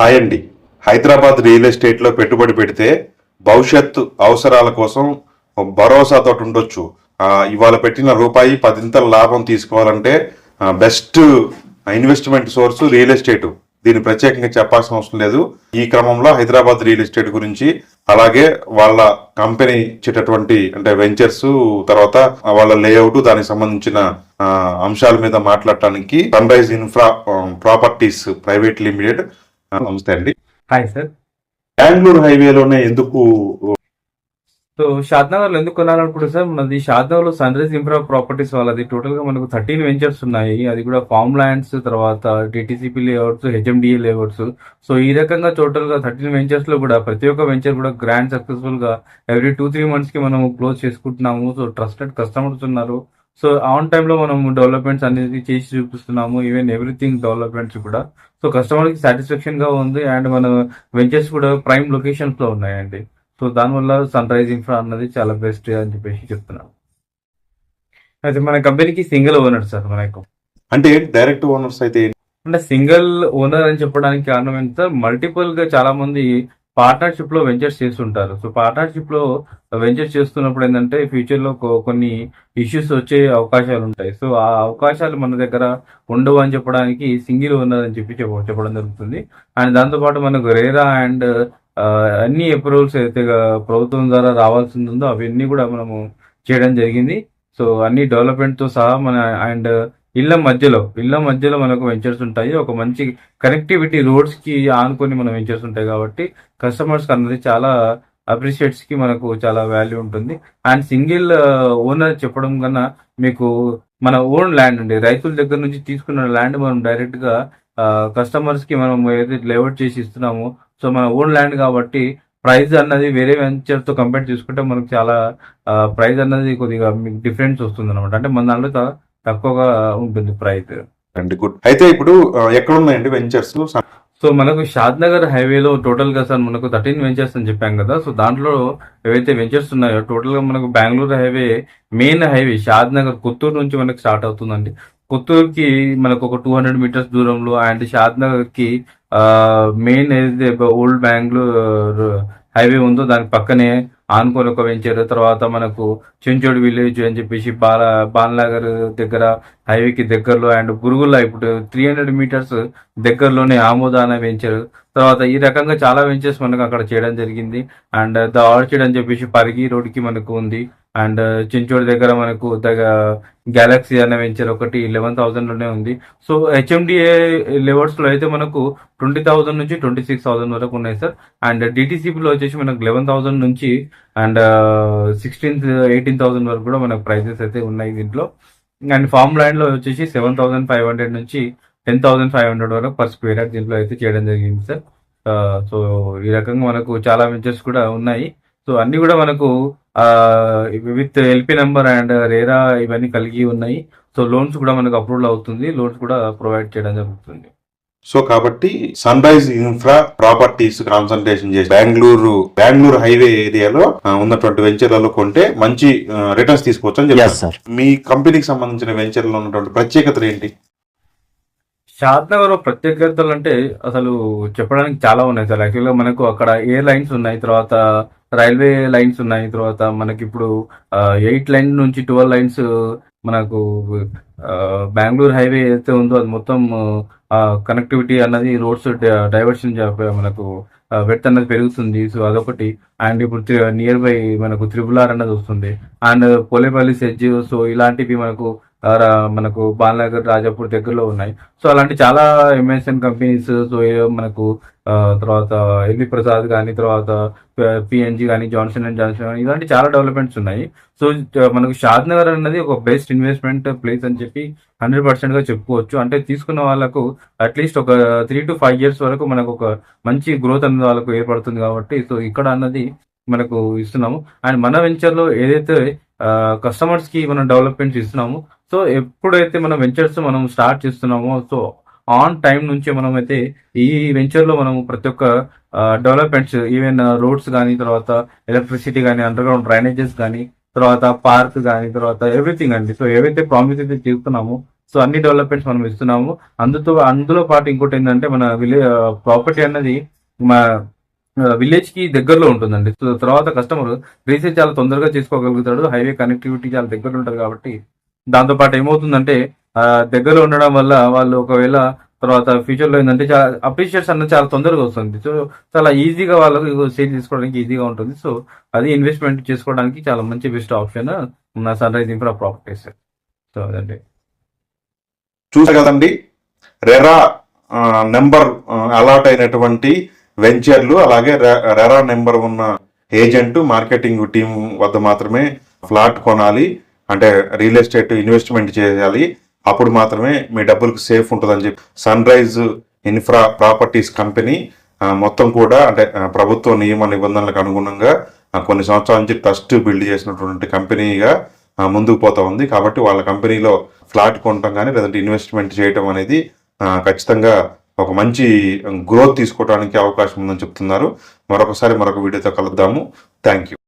Hi అండి. Hyderabad real ఎస్టేట్లో పెట్టుబడి పెడితే భవిష్యత్తు అవసరాల కోసం భరోసాతో ఉండొచ్చు. ఇవాళ పెట్టిన రూపాయి పదింతల లాభం తీసుకోవాలంటే best investment source real estate. దీన్ని ప్రత్యేకంగా చెప్పాల్సిన అవసరం లేదు. ఈ క్రమంలో హైదరాబాద్ రియల్ ఎస్టేట్ గురించి అలాగే వాళ్ళ కంపెనీ ఇచ్చేటటువంటి అంటే వెంచర్స్ తర్వాత వాళ్ళ లేఅవుట్ దానికి సంబంధించిన అంశాల మీద మాట్లాడటానికి Sun Rise Infra Properties Private Limited నమస్తే అండి. Hi sir. బెంగళూరు హైవేలోనే ఎందుకు సో షాద్నగర్లో ఎందుకు కొనాలనుకుంటే సార్? మనది షాద్నగర్లో సన్ రైజ్ ఇన్ఫ్రా ప్రాపర్టీస్ వాళ్ళది టోటల్గా మనకు థర్టీన్ వెంచర్స్ ఉన్నాయి. అది కూడా ఫార్మ్ ల్యాండ్స్ తర్వాత DTCP layouts HMDA layouts so ఈ రకంగా టోటల్గా థర్టీన్ వెంచర్స్లో కూడా ప్రతి ఒక్క వెంచర్ కూడా గ్రాండ్ సక్సెస్ఫుల్గా ఎవ్రీ టూ త్రీ మంత్స్కి మనం క్లోజ్ చేసుకుంటున్నాము. సో ట్రస్టెడ్ కస్టమర్స్ ఉన్నారు. సో ఆన్ టైమ్లో మనం డెవలప్మెంట్స్ అనేది చేసి చూపిస్తున్నాము. ఈవెన్ ఎవ్రీథింగ్ డెవలప్మెంట్స్ కూడా. సో కస్టమర్కి సాటిస్ఫాక్షన్గా ఉంది. అండ్ మన వెంచర్స్ కూడా ప్రైమ్ లొకేషన్స్లో ఉన్నాయండి. సో దానివల్ల సన్ రైజ్ ఇన్ఫ్రా అన్నది చాలా బెస్ట్ అని చెప్పేసి చెప్తున్నాను. అయితే మన కంపెనీకి సింగిల్ ఓనర్ సార్ మనకు అంటే డైరెక్ట్ ఓనర్స్ అయితే అంటే సింగిల్ ఓనర్ అని చెప్పడానికి కారణం ఏంటి సార్ మల్టిపుల్గా చాలా మంది పార్ట్నర్షిప్లో వెంచర్స్ చేస్తుంటారు. సో పార్ట్నర్షిప్లో వెంచర్స్ చేస్తున్నప్పుడు ఏంటంటే ఫ్యూచర్లో కొన్ని ఇష్యూస్ వచ్చే అవకాశాలు ఉంటాయి. సో ఆ అవకాశాలు మన దగ్గర ఉండవు అని చెప్పడానికి సింగిల్ ఓనర్ అని చెప్పి చెప్పడం జరుగుతుంది. అండ్ దాంతో పాటు మనకు రేరా అండ్ అన్ని అప్రూవల్స్ అయితే ప్రభుత్వం ద్వారా రావాల్సి ఉందో అవన్నీ కూడా మనము చేయడం జరిగింది. సో అన్ని డెవలప్మెంట్తో సహా మన అండ్ ఇళ్ళ మధ్యలో ఇళ్ళ మధ్యలో మనకు వెంచర్స్ ఉంటాయి. ఒక మంచి కనెక్టివిటీ రోడ్స్కి ఆనుకొని మనం వెంచర్స్ ఉంటాయి కాబట్టి కస్టమర్స్ అన్నది చాలా అప్రిషియేట్స్కి మనకు చాలా వాల్యూ ఉంటుంది. అండ్ సింగిల్ ఓనర్ చెప్పడం కన్నా మీకు మన ఓన్ ల్యాండ్ అండి రైతుల దగ్గర నుంచి తీసుకున్న ల్యాండ్ మనం డైరెక్ట్గా uh, కస్టమర్స్కి మనం ఏదైతే లేఅవుట్ చేసి ఇస్తున్నామో సో మన ఓన్ ల్యాండ్ కాబట్టి ప్రైస్ అన్నది వేరే వెంచర్తో కంపేర్ చేసుకుంటే మనకు చాలా uh, ప్రైస్ అన్నది కొద్దిగా మీకు డిఫరెన్స్ వస్తుంది అనమాట అంటే మన దాంట్లో తక్కువగా ఉంటుంది ప్రైస్. అండి గుడ్ అయితే ఇప్పుడు ఎక్కడ ఉన్నాయండి వెంచర్స్ సో మనకు షాద్ నగర్ హైవేలో టోటల్గా సార్ మనకు థర్టీన్ వెంచర్స్ అని చెప్పాం కదా. సో దాంట్లో ఏవైతే వెంచర్స్ ఉన్నాయో టోటల్గా మనకు Bengaluru highway main highway Shad Nagar Kothur నుంచి మనకు స్టార్ట్ అవుతుందండి. కొత్తూరుకి మనకు ఒక టూ హండ్రెడ్ మీటర్స్ దూరంలో అండ్ షాద్ నగర్కి మెయిన్ ఏదైతే ఓల్డ్ బెంగళూరు హైవే ఉందో దాని పక్కనే ఆనుకొని ఒక వెంచర్ తర్వాత మనకు చెంచోడు విలేజ్ అని చెప్పేసి బాల బాలనగర్ దగ్గర హైవేకి దగ్గరలో అండ్ గురుగుల్లో ఇప్పుడు త్రీ హండ్రెడ్ మీటర్స్ దగ్గరలోనే ఆమోదాన వెంచర్. తర్వాత ఈ రకంగా చాలా వెంచర్స్ మనకు అక్కడ చేయడం జరిగింది. అండ్ ద ఆర్చిడ్ అని చెప్పేసి పరిగి రోడ్కి మనకు ఉంది. అండ్ చించోడి దగ్గర మనకు గెలాక్సీ అనే వెంచర్ ఒకటి లెవెన్ థౌసండ్లోనే ఉంది. సో హెచ్ఎండిఏ లెవెల్స్లో అయితే మనకు ట్వంటీ థౌసండ్ నుంచి ట్వంటీ సిక్స్ థౌసండ్ వరకు ఉన్నాయి సార్. అండ్ DTCP లో వచ్చేసి మనకు లెవెన్ థౌసండ్ నుంచి అండ్ సిక్స్టీన్ ఎయిటీన్ థౌసండ్ వరకు కూడా మనకు ప్రైసెస్ అయితే ఉన్నాయి దీంట్లో. అండ్ ఫార్మ్ ల్యాండ్లో వచ్చేసి సెవెన్ థౌసండ్ ఫైవ్ హండ్రెడ్ నుంచి టెన్ థౌసండ్ ఫైవ్ హండ్రెడ్ వరకు పర్ స్క్వేర్ యార్డ్ దీంట్లో అయితే చేయడం జరిగింది సార్. సో ఈ రకంగా మనకు చాలా వెంచర్స్ కూడా ఉన్నాయి. సో అన్ని కూడా మనకు with LP number and RERA ఇవన్నీ కలిగి ఉన్నాయి. సో లోన్స్ కూడా మనకు అప్రూవల్ అవుతుంది. లోన్స్ కూడా ప్రొవైడ్ చేయడం జరుగుతుంది. సో కాబట్టి Sun Rise Infra Properties concentration చేసి బెంగళూరు బెంగళూరు హైవే ఏరియాలో ఉన్నటువంటి వెంచర్లలో కొంటే మంచి రిటర్న్స్ తీసుకోవచ్చు అని సార్ మీ కంపెనీకి సంబంధించిన వెంచర్లో ఉన్నటువంటి ప్రత్యేకతలు ఏంటి? షాద్ నగర్లో ప్రత్యేకతలు అంటే అసలు చెప్పడానికి చాలా ఉన్నాయి సార్. యాక్చువల్గా మనకు అక్కడ ఎయిర్ లైన్స్ ఉన్నాయి. తర్వాత రైల్వే లైన్స్ ఉన్నాయి తర్వాత మనకి ఇప్పుడు ఎయిట్ లైన్ నుంచి ట్వెల్వ్ లైన్స్ మనకు ఆ, బెంగళూరు హైవే ఏదైతే ఉందో అది మొత్తం కనెక్టివిటీ అన్నది రోడ్స్ డైవర్షన్ మనకు వెట్ అన్నది పెరుగుతుంది. సో అదొకటి. అండ్ ఇప్పుడు నియర్ బై మనకు త్రిబుల్ ఆర్ అన్నది వస్తుంది. అండ్ పోలేపల్లి సెజ్ సో ఇలాంటివి మనకు మనకు బాలనగర్ రాజాపూర్ దగ్గరలో ఉన్నాయి. సో అలాంటి చాలా ఎంఎస్ఎన్ కంపెనీస్ సో మనకు తర్వాత ఎల్వి ప్రసాద్ కానీ తర్వాత పిఎన్జి కానీ జాన్సన్ అండ్ జాన్సన్ కానీ ఇలాంటి చాలా డెవలప్మెంట్స్ ఉన్నాయి. సో మనకు షాద్ నగర్ అన్నది ఒక బెస్ట్ ఇన్వెస్ట్మెంట్ ప్లేస్ అని చెప్పి హండ్రెడ్ పర్సెంట్గా చెప్పుకోవచ్చు. అంటే తీసుకున్న వాళ్ళకు అట్లీస్ట్ ఒక త్రీ టు ఫైవ్ ఇయర్స్ వరకు మనకు ఒక మంచి గ్రోత్ అనేది వాళ్ళకు ఏర్పడుతుంది కాబట్టి సో ఇక్కడ అన్నది మనకు ఇస్తున్నాము. అండ్ మన వెంచర్లో ఏదైతే కస్టమర్స్కి మనం డెవలప్మెంట్స్ ఇస్తున్నాము. సో ఎప్పుడైతే మనం వెంచర్స్ మనం స్టార్ట్ చేస్తున్నామో సో ఆన్ టైం నుంచి మనం అయితే ఈ వెంచర్లో మనం ప్రతి ఒక్క డెవలప్మెంట్స్ ఈవెన్ రోడ్స్ కానీ తర్వాత ఎలక్ట్రిసిటీ కానీ అండర్ గ్రౌండ్ డ్రైనేజెస్ కానీ తర్వాత పార్క్ కానీ తర్వాత ఎవ్రీథింగ్ అండి. సో ఏవైతే ప్రామిస్ అయితే చేస్తున్నామో సో అన్ని డెవలప్మెంట్స్ మనం ఇస్తున్నాము. అందుతో అందులో పాటు ఇంకోటి ఏంటంటే మన విలే ప్రాపర్టీ అన్నది మా విలేజ్కి దగ్గరలో ఉంటుందండి. సో తర్వాత కస్టమర్ రీసేల్ చాలా తొందరగా చేసుకోగలుగుతాడు. హైవే కనెక్టివిటీ చాలా దగ్గర ఉంటుంది కాబట్టి దాంతో పాటు ఏమవుతుందంటే దగ్గరలో ఉండడం వల్ల వాళ్ళు ఒకవేళ తర్వాత ఫ్యూచర్లో ఏంటంటే చాలా అప్రిషియేట్స్ అన్నది చాలా తొందరగా వస్తుంది. సో చాలా ఈజీగా వాళ్ళకి సేల్ చేసుకోవడానికి ఈజీగా ఉంటుంది. సో అది ఇన్వెస్ట్మెంట్ చేసుకోవడానికి చాలా మంచి బెస్ట్ ఆప్షన్ ఉన్న Sun Rise Infra Properties so అదండి. చూసా కదండి? రెరా నెంబర్ అలాట్ అయినటువంటి వెంచర్లు అలాగే రె- రెరా నెంబర్ ఉన్న ఏజెంట్ మార్కెటింగ్ టీం వద్ద మాత్రమే ఫ్లాట్ కొనాలి. అంటే రియల్ ఎస్టేట్ ఇన్వెస్ట్మెంట్ చేయాలి. అప్పుడు మాత్రమే మీ డబ్బులకు సేఫ్ ఉంటుందని చెప్పి. Sun Rise Infra Properties company మొత్తం కూడా అంటే ప్రభుత్వ నియమ నిబంధనలకు అనుగుణంగా కొన్ని సంవత్సరాల నుంచి ట్రస్ట్ బిల్డ్ చేసినటువంటి కంపెనీగా ముందుకు పోతా ఉంది. కాబట్టి వాళ్ళ కంపెనీలో ఫ్లాట్ కొనటం కానీ లేదంటే ఇన్వెస్ట్మెంట్ చేయటం అనేది ఖచ్చితంగా ఒక మంచి గ్రోత్ తీసుకోవడానికి అవకాశం ఉందని చెప్తున్నారు. మరొకసారి మరొక వీడియోతో కలుద్దాము. Thank you